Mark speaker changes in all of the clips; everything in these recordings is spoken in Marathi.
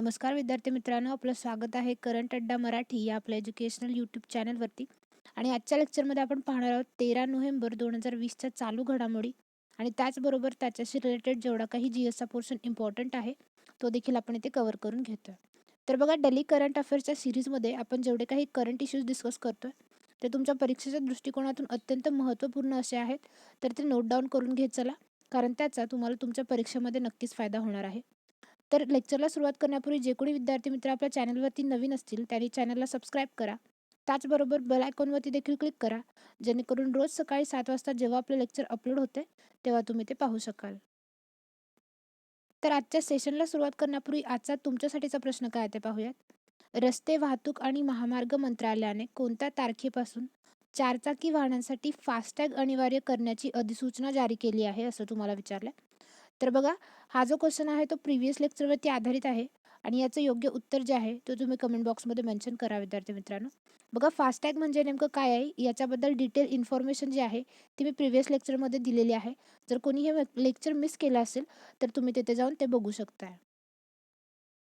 Speaker 1: नमस्कार विद्यार्थी मित्रांनो आपलं स्वागत आहे करंट अड्डा मराठी या आपल्या एज्युकेशनल यूट्यूब चॅनलवरती आणि आजच्या लेक्चरमध्ये आपण पाहणार आहोत तेरा नोव्हेंबर दोन हजार वीसच्या चालू घडामोडी. आणि त्याचबरोबर त्याच्याशी रिलेटेड जेवढा काही जी एसचा पोर्शन इम्पॉर्टंट आहे तो देखील आपण इथे कव्हर करून घेतोय. तर बघा डेली करंट अफेअर्सच्या सिरीजमध्ये आपण जेवढे काही करंट इश्यूज डिस्कस करतोय ते तुमच्या परीक्षेच्या दृष्टिकोनातून अत्यंत महत्त्वपूर्ण असे आहेत. तर ते नोट डाऊन करून घेत चला कारण त्याचा तुम्हाला तुमच्या परीक्षेमध्ये नक्कीच फायदा होणार आहे. तर लेक्चरला सुरुवात करण्यापूर्वी जे कोणी विद्यार्थी मित्र आपल्या चॅनलवरती नवीन असतील त्यांनी चॅनलला सबस्क्राईब करा. त्याचबरोबर बेल आयकॉनवरती देखील क्लिक करा जेणेकरून रोज सकाळी सात वाजता जेव्हा आपलं लेक्चर अपलोड होते तेव्हा तुम्ही ते पाहू शकाल. तर आजच्या सेशनला सुरुवात करण्यापूर्वी आजचा तुमच्यासाठीचा प्रश्न काय ते पाहूयात. रस्ते वाहतूक आणि महामार्ग मंत्रालयाने कोणत्या तारखेपासून चारचाकी वाहनांसाठी फास्टॅग अनिवार्य करण्याची अधिसूचना जारी केली आहे असं तुम्हाला विचारलं तर बघा हा जो क्वेश्चन आहे तो प्रिव्हियस लेक्चरवरती आधारित आहे आणि याचं योग्य उत्तर जे आहे तो तुम्ही कमेंट बॉक्समध्ये मेन्शन करा विद्यार्थी मित्रांनो. बघा फास्टॅग म्हणजे नेमकं काय आहे? याच्याबद्दल डिटेल इन्फॉर्मेशन जी आहे ती मी प्रिव्हियस लेक्चरमध्ये दिलेली आहे. जर कोणी हे लेक्चर मिस केलं असेल तर तुम्ही तिथे जाऊन ते बघू शकताय.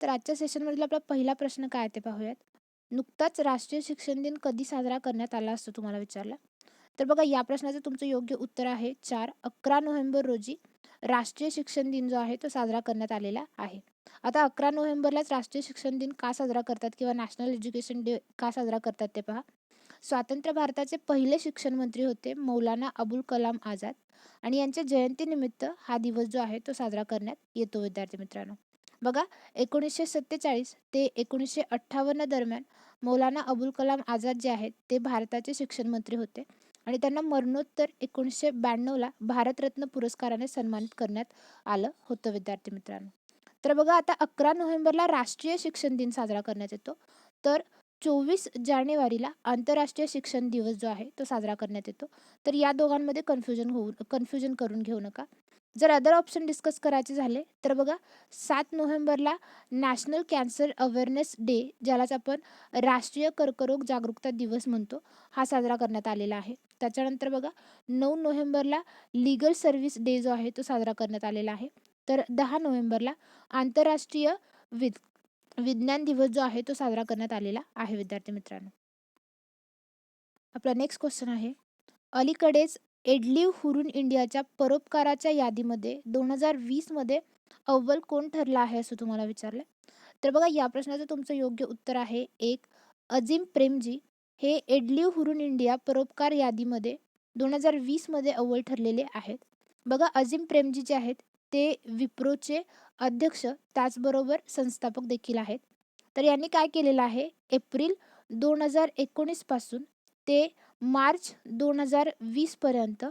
Speaker 1: तर आजच्या सेशनमधला आपला पहिला प्रश्न काय ते पाहूयात. नुकताच राष्ट्रीय शिक्षण दिन कधी साजरा करण्यात आला असतो तुम्हाला विचारला? तर बघा या प्रश्नाचं तुमचं योग्य उत्तर आहे चार. अकरा नोव्हेंबर रोजी राष्ट्रीय शिक्षण दिन जो आहे तो साजरा करण्यात आलेला आहे. आता अकरा नोव्हेंबरलाच राष्ट्रीय शिक्षण दिन का साजरा करतात किंवा नॅशनल एज्युकेशन डे का साजरा करतात ते पहा. स्वातंत्र्य भारताचे पहिले शिक्षण मंत्री होते मौलाना अबुल कलाम आझाद आणि यांच्या जयंतीनिमित्त हा दिवस जो आहे तो साजरा करण्यात येतो विद्यार्थी मित्रांनो. बघा एकोणीसशे सत्तेचाळीस ते एकोणीसशे अठ्ठावन्न दरम्यान मौलाना अबुल कलाम आझाद जे आहेत ते भारताचे शिक्षण मंत्री होते. आणि त्यांना मरणोत्तर एकोणीसशे ब्याण्णवला भारतरत्न पुरस्काराने सन्मानित करण्यात आलं होतं विद्यार्थी मित्रांनो. तर बघा आता अकरा नोव्हेंबरला राष्ट्रीय शिक्षण दिन साजरा करण्यात येतो. तर चोवीस जानेवारीला आंतरराष्ट्रीय शिक्षण दिवस जो आहे तो साजरा करण्यात येतो. तर या दोघांमध्ये कन्फ्युजन होऊ कन्फ्युजन करून घेऊ नका. जर अदर ऑप्शन डिस्कस करायचे झाले तर बघा सात नोव्हेंबरला नॅशनल कॅन्सर अवेअरनेस डे ज्यालाच आपण राष्ट्रीय कर्करोग जागरूकता दिवस म्हणतो हा साजरा करण्यात आलेला आहे. त्याच्यानंतर बघा नऊ नोव्हेंबरला लिगल सर्व्हिस डे जो आहे तो साजरा करण्यात आलेला आहे. तर दहा नोव्हेंबरला आंतरराष्ट्रीय विद विज्ञान दिवस जो आहे तो साजरा करण्यात आलेला आहे विद्यार्थी मित्रांनो. आपला नेक्स्ट क्वेश्चन आहे अलीकडेच एडलिव्ह हुरून इंडियाच्या परोपकाराच्या यादीमध्ये दोन हजार वीसमध्ये अव्वल कोण ठरला आहे असं तुम्हाला विचारलं तर बघा या प्रश्नाचं तुमचं योग्य उत्तर आहे एक अजिम प्रेमजी. हे एडलिव्ह हुरून इंडिया परोपकार यादीमध्ये दोन हजार वीसमध्ये अव्वल ठरलेले आहेत. बघा अजिम प्रेमजी जे आहेत ते विप्रोचे अध्यक्ष त्याचबरोबर संस्थापक देखील आहेत. तर यांनी काय केलेलं आहे? एप्रिल दोन हजार एकोणीसपासून ते मार्च दोन हजार वीसपर्यंत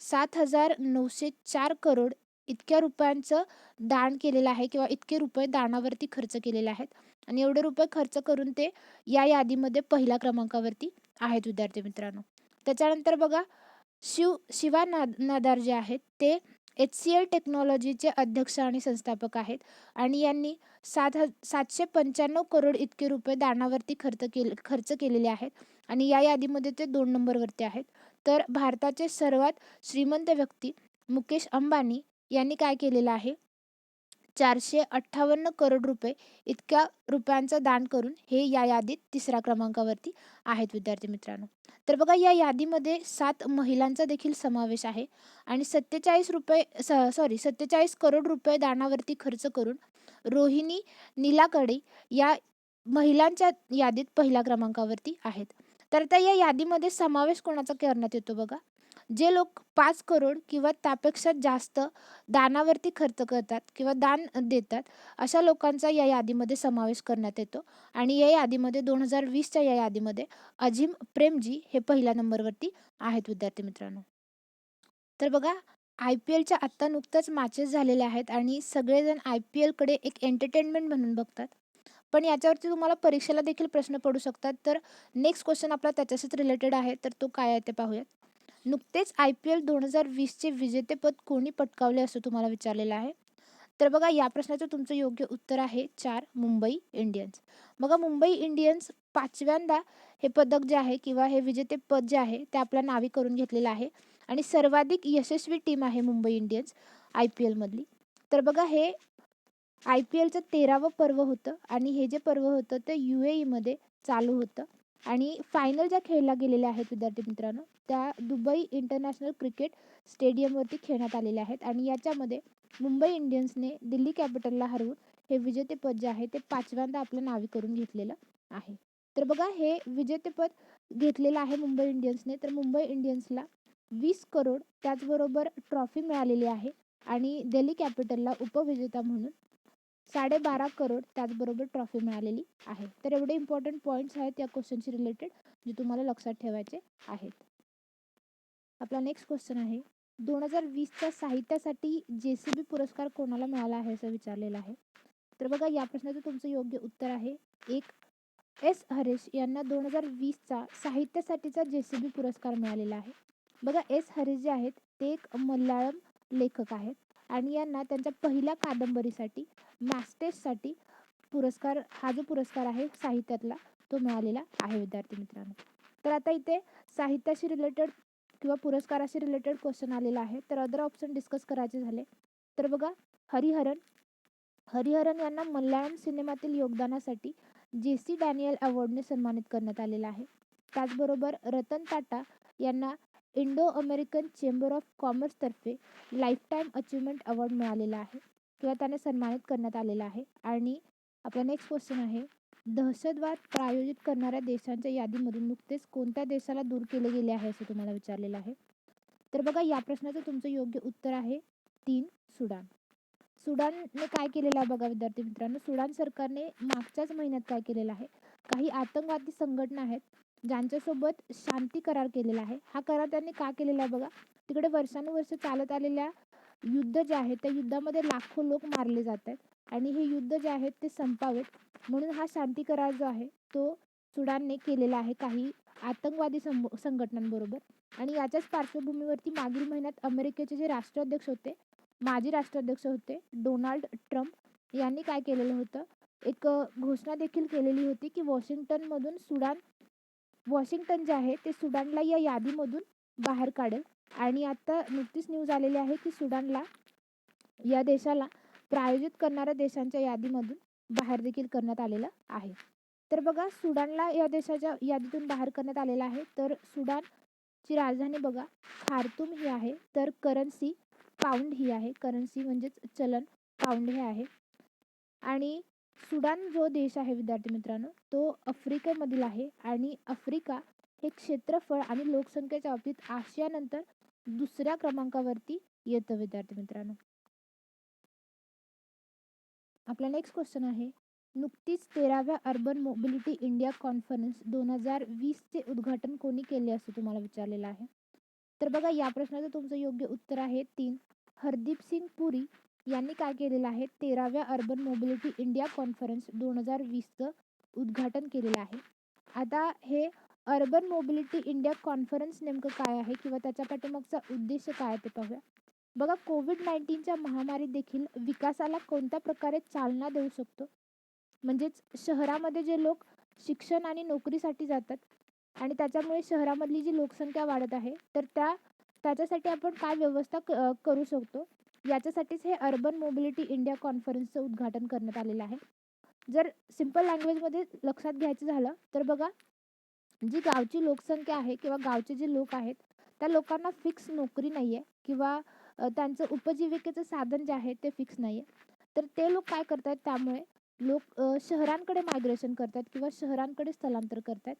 Speaker 1: सात हजार नऊशे चार करोड इतक्या रुपयांचं दान केलेलं आहे किंवा इतके रुपये दानावरती खर्च केलेले आहेत. आणि एवढे रुपये खर्च करून ते या यादीमध्ये पहिल्या क्रमांकावरती आहेत विद्यार्थी मित्रांनो. त्याच्यानंतर बघा शिव शिवा नाद नादार जे आहेत ते एच सी एल टेक्नॉलॉजीचे अध्यक्ष आणि संस्थापक आहेत. आणि यांनी सात ह सातशे पंच्याण्णव करोड इतके रुपये दानावरती खर्च केले खर्च केलेले आहेत. आणि या यादीमध्ये ते दोन नंबरवरती आहेत. तर भारताचे सर्वात श्रीमंत व्यक्ती मुकेश अंबानी यांनी काय केलेलं आहे? चारशे अठ्ठावन्न करोड रुपये इतक्या रुपयांचं दान करून हे या यादीत तिसऱ्या क्रमांकावरती आहेत विद्यार्थी मित्रांनो. तर बघा या यादीमध्ये सात महिलांचा देखील समावेश आहे आणि सत्तेचाळीस रुपये स सॉरी सत्तेचाळीस करोड रुपये दानावरती खर्च करून रोहिणी नीलाकडे या महिलांच्या यादीत पहिल्या क्रमांकावरती आहेत. तर त्या या यादीमध्ये समावेश कोणाचा करण्यात येतो बघा? जे लोक पाच करोड किंवा त्यापेक्षा जास्त दानावरती खर्च करतात किंवा दान देतात अशा लोकांचा या यादीमध्ये समावेश करण्यात येतो. आणि या यादीमध्ये दोन हजार वीसच्या या यादीमध्ये अजिम प्रेमजी हे पहिल्या नंबरवरती आहेत विद्यार्थी मित्रांनो. तर बघा आय पी एलच्या आत्ता नुकतंच मॅचेस झालेले आहेत आणि सगळेजण आय पी एलकडे एक एंटरटेनमेंट म्हणून बघतात. पण याच्यावरती तुम्हाला परीक्षेला देखील प्रश्न पडू शकतात. तर नेक्स्ट क्वेश्चन आपला त्याच्याशीच रिलेटेड आहे. तर तो काय आहे ते पाहूयात. नुकतेच आय पी एल दोन हजार वीसचे विजेतेपद कोणी पटकावले असं तुम्हाला विचारलेलं आहे? तर बघा या प्रश्नाचं तुमचं योग्य उत्तर आहे चार मुंबई इंडियन्स. बघा मुंबई इंडियन्स पाचव्यांदा हे पदक जे आहे किंवा हे विजेतेपद जे आहे ते आपल्या नावी करून घेतलेलं आहे आणि सर्वाधिक यशस्वी टीम आहे मुंबई इंडियन्स आय पी एलमधली. तर बघा हे आय पी एलचं तेरावं पर्व होतं आणि हे जे पर्व होतं ते यू ए ईमध्ये चालू होतं. आणि फायनल ज्या खेळल्या गेलेल्या आहेत विद्यार्थी मित्रांनो त्या दुबई इंटरनॅशनल क्रिकेट स्टेडियमवरती खेळण्यात आलेल्या आहेत. आणि याच्यामध्ये मुंबई इंडियन्सने दिल्ली कॅपिटलला हरवून हे विजेतेपद जे आहे ते पाचव्यांदा आपल्या नावे करून घेतलेलं आहे. तर बघा हे विजेतेपद घेतलेलं आहे मुंबई इंडियन्सने तर मुंबई इंडियन्सला वीस करोड त्याचबरोबर ट्रॉफी मिळालेली आहे. आणि दिल्ली कॅपिटलला उपविजेता म्हणून साडेबारा करोड त्याचबरोबर ट्रॉफी मिळालेली आहे. तर एवढे इम्पॉर्टंट पॉईंट्स आहेत या क्वेश्चनशी रिलेटेड जे तुम्हाला लक्षात ठेवायचे आहेत. आपला नेक्स्ट क्वेश्चन आहे. दोन हजार वीसच्या साहित्यासाठी जे सी बी पुरस्कार कोणाला मिळाला आहे असं विचारलेलं आहे? तर बघा या प्रश्नाचं तुमचं योग्य उत्तर आहे. एक एस हरीश यांना दोन हजार वीसचा साहित्यासाठीचा जे सी बी पुरस्कार मिळालेला आहे. बघा एस हरीश जे आहेत ते एक मल्याळम लेखक आहेत. आणि यांना त्यांच्या पहिल्या कादंबरीसाठी मॅस्टेससाठी पुरस्कार हा जो पुरस्कार आहे साहित्यातला तो मिळालेला आहे विद्यार्थी मित्रांनो. तर आता इथे साहित्याशी रिलेटेड किंवा पुरस्काराशी रिलेटेड क्वेश्चन आलेला आहे. तर अदर ऑप्शन डिस्कस करायचे झाले. तर बघा हरिहरन. हरिहरन यांना मल्याळम सिनेमातील योगदानासाठी जे सी डॅनियल अवॉर्डने सन्मानित करण्यात आलेला आहे. त्याचबरोबर रतन टाटा यांना इंडो अमेरिकन चेंबर ऑफ कॉमर्सतर्फे लाईफटाईम अचिव्हमेंट अवॉर्ड मिळालेला आहे. किंवा त्याने सन्मानित करण्यात आलेला आहे. आणि आपला नेक्स्ट क्वेश्चन आहे दहशतवाद प्रायोजित करणाऱ्या देशांच्या यादीमधून नुकतेच कोणत्या देशाला दूर केले गेले आहे असं तुम्हाला विचारलेलं आहे? तर बघा या प्रश्नाचं तुमचं योग्य उत्तर आहे तीन सुडान. सुडानने काय केलेलं आहे बघा विद्यार्थी मित्रांनो? सुडान सरकारने मागच्याच महिन्यात काय केलेलं आहे? काही आतंकवादी संघटना आहेत ज्यांच्यासोबत शांती करार केलेला आहे. हा करार त्यांनी का केलेला आहे बघा? तिकडे वर्षानुवर्ष चालत आलेल्या युद्ध जे आहे त्या युद्धामध्ये लाखो लोक मारले जात आहेत. आणि हे युद्ध जे आहेत ते संपावेत. म्हणून हा शांती करार जो आहे तो सुडानने केलेला आहे काही आतंकवादी संघटनांबरोबर. आणि याच्याच पार्श्वभूमीवरती मागील महिन्यात अमेरिकेचे जे राष्ट्राध्यक्ष होते माजी राष्ट्राध्यक्ष होते डोनाल्ड ट्रम्प यांनी काय केलेलं होतं? एक घोषणा देखील केलेली होती की वॉशिंग्टनमधून सुडान वॉशिंग्टन जे आहे ते सुडानला या यादीमधून बाहेर काढेल. आणि आता नुकतीच न्यूज आलेली आहे की सुडानला या देशाला प्रायोजित करणाऱ्या देशांच्या यादीमधून बाहेर देखील करण्यात आलेलं आहे. तर बघा सुडानला या देशाच्या यादीतून बाहेर करण्यात आलेला आहे. तर सुडानची राजधानी बघा खारतूम ही आहे. तर करन्सी पाऊंड ही आहे. करन्सी म्हणजेच चलन पाऊंड हे आहे. आणि सुडान जो देश आहे विद्यार्थी मित्रांनो तो आफ्रिकेमधील आहे आणि आफ्रिका हे क्षेत्रफळ आणि लोकसंख्येच्या बाबतीत आशियानंतर दुसऱ्या क्रमांकावरती येतं विद्यार्थी मित्रांनो. आपला नेक्स्ट क्वेश्चन आहे नुकतीच तेराव्या अर्बन मोबिलिटी इंडिया कॉन्फरन्स दोन हजार वीसचे उद्घाटन कोणी केले असं तुम्हाला विचारलेलं आहे? तर बघा या प्रश्नाचं तुमचं योग्य उत्तर आहे तीन. हरदीप सिंग पुरी यांनी काय केलेलं आहे? तेराव्या अर्बन मोबिलिटी इंडिया कॉन्फरन्स दोन हजार वीसचं उद्घाटन केलेलं आहे. आता हे अर्बन मोबिलिटी इंडिया कॉन्फरन्स नेमकं काय आहे किंवा त्याच्या पाठीमागचा उद्देश काय आहे ते पाहूया. बघा कोविड नाईन्टीनच्या महामारी देखील विकासाला कोणत्या प्रकारे चालना देऊ शकतो? म्हणजेच शहरामध्ये जे लोक शिक्षण आणि नोकरीसाठी जातात आणि त्याच्यामुळे शहरामधली जी लोकसंख्या वाढत आहे तर त्या त्याच्यासाठी आपण काय व्यवस्था करू शकतो? याच्यासाठीच हे अर्बन मोबिलिटी इंडिया कॉन्फरन्सचं उद्घाटन करण्यात आलेलं आहे. जर सिंपल लँग्वेजमध्ये लक्षात घ्यायचं झालं तर बघा जी गावची लोकसंख्या आहे किंवा गावचे जे लोक आहेत त्या लोकांना फिक्स नोकरी नाही आहे किंवा त्यांचं उपजीविकेचं साधन जे आहे ते फिक्स नाही आहे तर ते लोक काय करतात त्यामुळे लोक शहरांकडे मायग्रेशन करतात किंवा शहरांकडे स्थलांतर करतात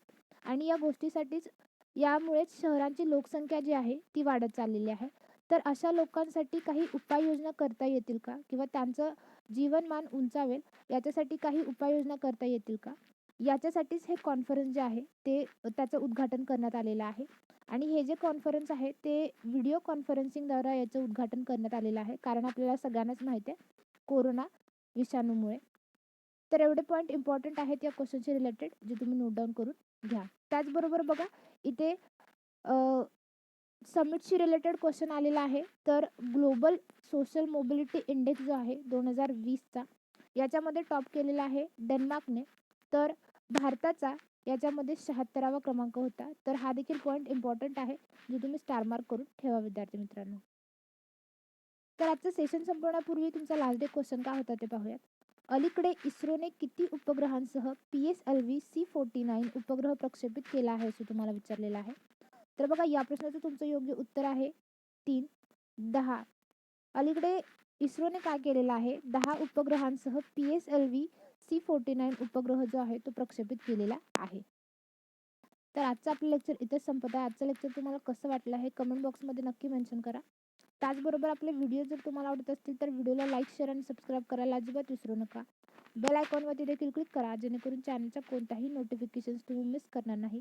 Speaker 1: आणि या गोष्टीसाठीच यामुळेच शहरांची लोकसंख्या जी आहे ती वाढत चाललेली आहे. तर अशा लोकांसाठी काही उपाययोजना करता येतील का? किंवा त्यांचं जीवनमान उंचावेल याच्यासाठी काही उपाययोजना करता येतील का? याच्यासाठीच हे कॉन्फरन्स जे आहे ते त्याचं उद्घाटन करण्यात आलेलं आहे. आणि हे जे कॉन्फरन्स आहे ते व्हिडिओ कॉन्फरन्सिंगद्वारा याचं उद्घाटन करण्यात आलेलं आहे. कारण आपल्याला सगळ्यांनाच माहिती आहे कोरोना विषाणूमुळे. तर एवढे पॉईंट इम्पॉर्टंट आहेत या क्वेश्चनशी रिलेटेड जे तुम्ही नोट डाऊन करून घ्या. त्याचबरोबर बघा इथे समिटशी रिलेटेड क्वेश्चन आलेला आहे. तर ग्लोबल सोशल मोबिलिटी इंडेक्स जो आहे दोन हजार वीसचा याच्यामध्ये टॉप केलेला आहे डेन्मार्कने तर भारताचा याच्यामध्ये शहात्तरावा क्रमांक होता. तर हा देखील पॉईंट इम्पॉर्टंट आहे जो तुम्ही स्टार मार्क करून ठेवा विद्यार्थी मित्रांनो. तर आजचं सेशन संपवण्यापूर्वी तुमचा लास्ट डे क्वेश्चन काय होता ते पाहूयात. अलीकडे इस्रोने किती उपग्रहांसह P S L V C forty nine उपग्रह प्रक्षेपित केला आहे असं तुम्हाला विचारलेलं आहे. तर बघा या प्रश्नाचं तुमचं योग्य उत्तर आहे. तीन दहा. अलीकडे इस्रोने काय केलेलं आहे? दहा उपग्रहांसह P S L V C forty nine उपग्रह जो आहे तो प्रक्षेपित केलेला आहे. तर आजचं आपलं लेक्चर इथेच संपत आहे. आजचं लेक्चर तुम्हाला कसं वाटलं हे कमेंट बॉक्समध्ये नक्की मेन्शन करा. त्याचबरोबर आपले व्हिडिओ जर तुम्हाला आवडत असतील तर व्हिडिओला लाईक शेअर आणि सबस्क्राईब करायला अजिबात विसरू नका. बेल आयकॉनवरती देखील क्लिक करा जेणेकरून चॅनलच्या कोणत्याही नोटिफिकेशन्स तुम्ही मिस करणार नाही.